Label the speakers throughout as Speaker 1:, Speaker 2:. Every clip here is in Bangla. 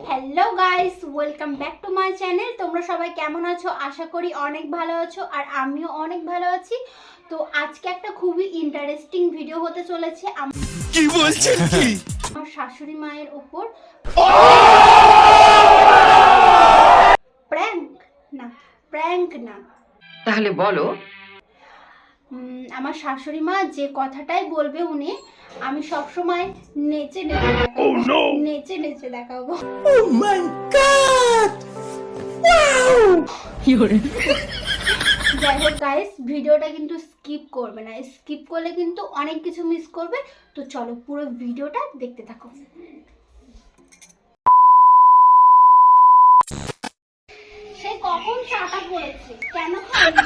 Speaker 1: Hello guys welcome back to my channel তোমরা সবাই কেমন আছো? আশা করি অনেক ভালো আছো আর আমিও অনেক ভালো আছি। তো আজকে একটা খুবই ইন্টারেস্টিং ভিডিও হতে চলেছে।
Speaker 2: কি বলছেন কি?
Speaker 1: আমার শাশুড়ি মায়ের উপর প্র্যাঙ্ক না প্র্যাঙ্ক না।
Speaker 3: তাহলে বলো
Speaker 1: আমার শাশুড়ি মা যে কথাটাই বলবে উনি আমি সবসময় নেচে নেচে নেচে নেচে দেখাবো।
Speaker 2: ও মাই গড
Speaker 1: যাই হোক গাইস ভিডিওটা কিন্তু স্কিপ করবে না। স্কিপ করলে কিন্তু অনেক কিছু মিস করবে। তো চলো পুরো ভিডিওটা দেখতে থাকো। সে কখন চাটা পড়েছে কেন খাওনি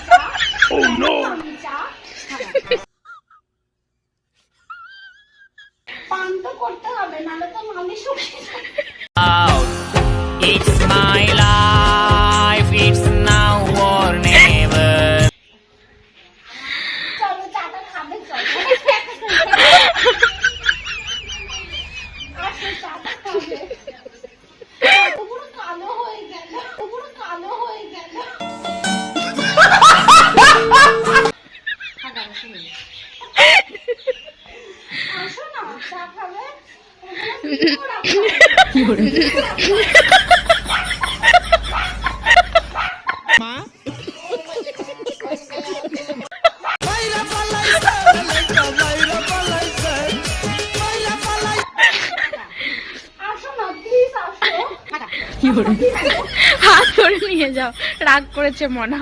Speaker 4: হাত ধরে নিয়ে যাও। রাগ করেছে মনা।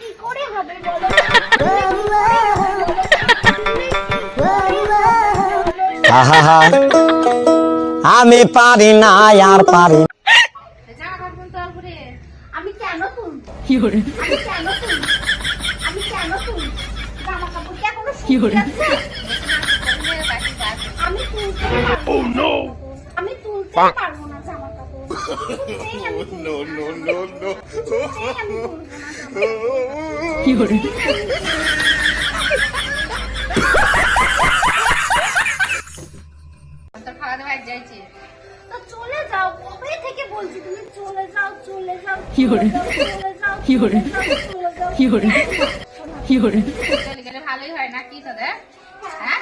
Speaker 1: কি করে হবে বলো?
Speaker 5: আহা আমি পারি না আর পারি না।
Speaker 1: আমি কেন তুলবো? আমি কেন আমি কেন জামা কাপড় কি এখনও শুকিয়ে আছে? আমি তুলতে পারব না। আমি তুলতে পারব তো চলে যাও কবে থেকে বলছি তুমি? চলে যাও চলে যাও যাও চলে যাও চলে যাও চলে
Speaker 4: গেলে ভালোই হয় না কি তোদের?
Speaker 1: হ্যাঁ?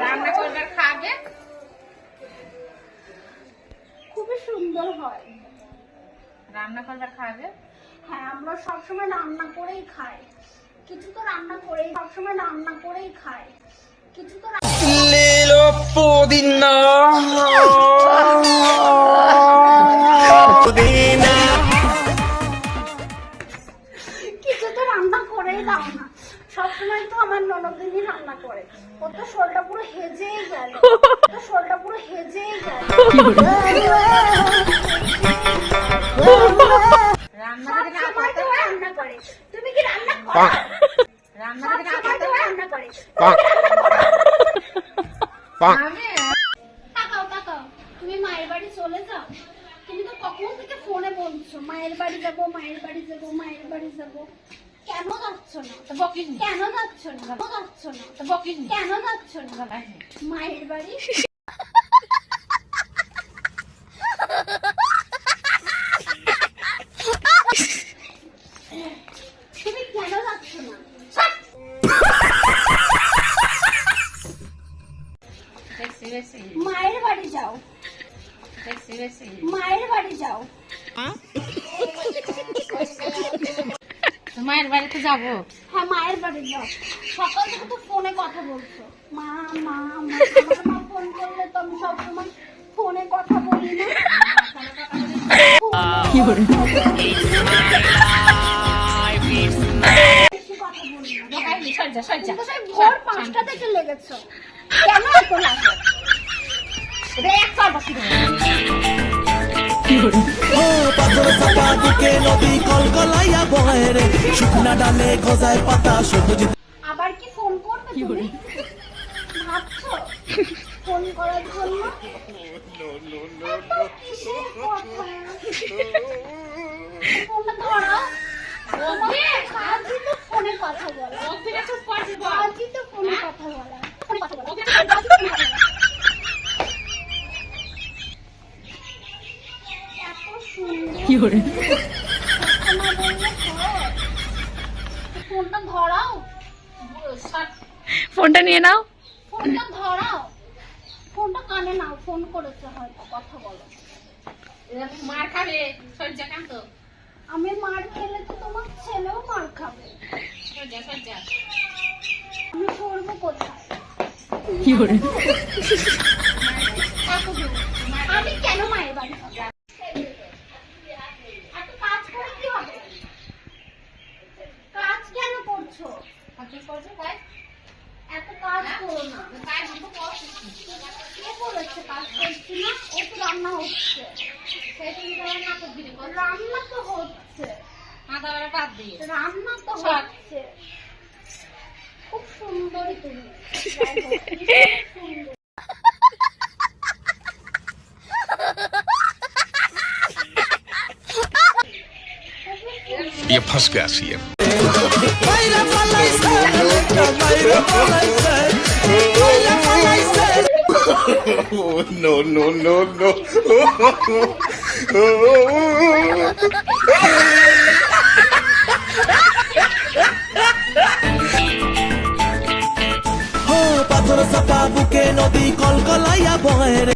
Speaker 4: রান্না করবে খাবে?
Speaker 1: সুন্দর হয়।
Speaker 4: রান্না করবে খাবে?
Speaker 1: হ্যাঁ আমরা সবসময় রান্না করেই খাই। কিছু তো রান্না করেই সবসময় রান্না করেই খাই। কিছু তো কিছু তো রান্না করেই দাও না। সবসময় তো আমার ননদিনই রান্না করে। ও তো শোলটা পুরো হেজেই গেল। ও তো শোলটা পুরো হেজেই গেল। তুমি মায়ের বাড়ি চলে যাও। তুমি তো কখন থেকে ফোনে বলছো মায়ের বাড়ি যাব মায়ের বাড়ি যাব মায়ের বাড়ি যাব। কেন যাচ্ছ না?
Speaker 4: তো বকিস নি।
Speaker 1: কেন যাচ্ছ না? কেন যাচ্ছ না?
Speaker 4: তো বকিস নি।
Speaker 1: কেন যাচ্ছ না। মায়ের বাড়ি তুমি কেন যাচ্ছ না
Speaker 4: বেশি বেশি
Speaker 1: মায়ের বাড়ি যাও
Speaker 4: বেশি বেশি
Speaker 1: মায়ের বাড়ি যাও।
Speaker 4: মায়ের বাড়িতে যাব?
Speaker 1: হ্যাঁ মায়ের বাড়ি যাও। সকাল থেকে তো ফোনে কথা বলছো। মা মা মা মা ফোন করলে তো আমি সবসময় ফোনে কথা বলি না।
Speaker 6: Life, it's
Speaker 1: কথা বলি না।
Speaker 4: সজ্জা সজ্জা
Speaker 1: ভোর পাঁচটা থেকে লেগেছো। কেন এত লাগে
Speaker 2: ও পাথর চাপা দিকে নদী কলকলাইয়া বয় রে। শুকনা ডালে গজায় পাতা সবুজ।
Speaker 1: আবার কি ফোন করবে তুমি? ভাবছ? ফোন করার জন্য? ফোনে বলা। ফোনে কথা বলা
Speaker 4: ওকে
Speaker 1: আজই তো ফোনে কথা বলা। এত সুন্দর
Speaker 4: কি করে?
Speaker 1: ফোনটা
Speaker 4: নিয়ে নাও।
Speaker 1: ফোনটা ধরাও। ফোনটা কানে নাও। ফোন করেছে হয়তো কথা বলো।
Speaker 4: মার খাবে সজ্জা কান্ত
Speaker 1: আমি মার খেলে তো তোমার ছেলেও মার খাবে।
Speaker 4: সজ্জা সজ্জা।
Speaker 1: আমি করব কোথায়?
Speaker 4: কি করে
Speaker 1: আমি কেন মায়ের বাড়ি যাব? এত কাজ করে কি হবে কাজ কেন করছ
Speaker 4: আপনি করবে ভাই
Speaker 1: এত কাজ করো না
Speaker 4: কাজ তো করছিস
Speaker 1: কে বলেছে কাজ করছি না ও তো রান্না হচ্ছে
Speaker 4: সেই তুমি তো রান্না করবি রে বল
Speaker 1: রান্না তো হচ্ছে
Speaker 4: আদা বেলা বাদ দিয়ে
Speaker 1: রান্না তো
Speaker 4: সব।
Speaker 1: হচ্ছে খুব সুন্দরী তুমি যাই হোক, ভীষণ সুন্দর।
Speaker 3: ये फंस गया सीएम
Speaker 2: বাইরে পালাইছে বাইরে পালাইছে বাইরে পালাইছে Oh,
Speaker 3: no, no, no, no. পাথর চাপা বুকে নদী কলকলাইয়া বয়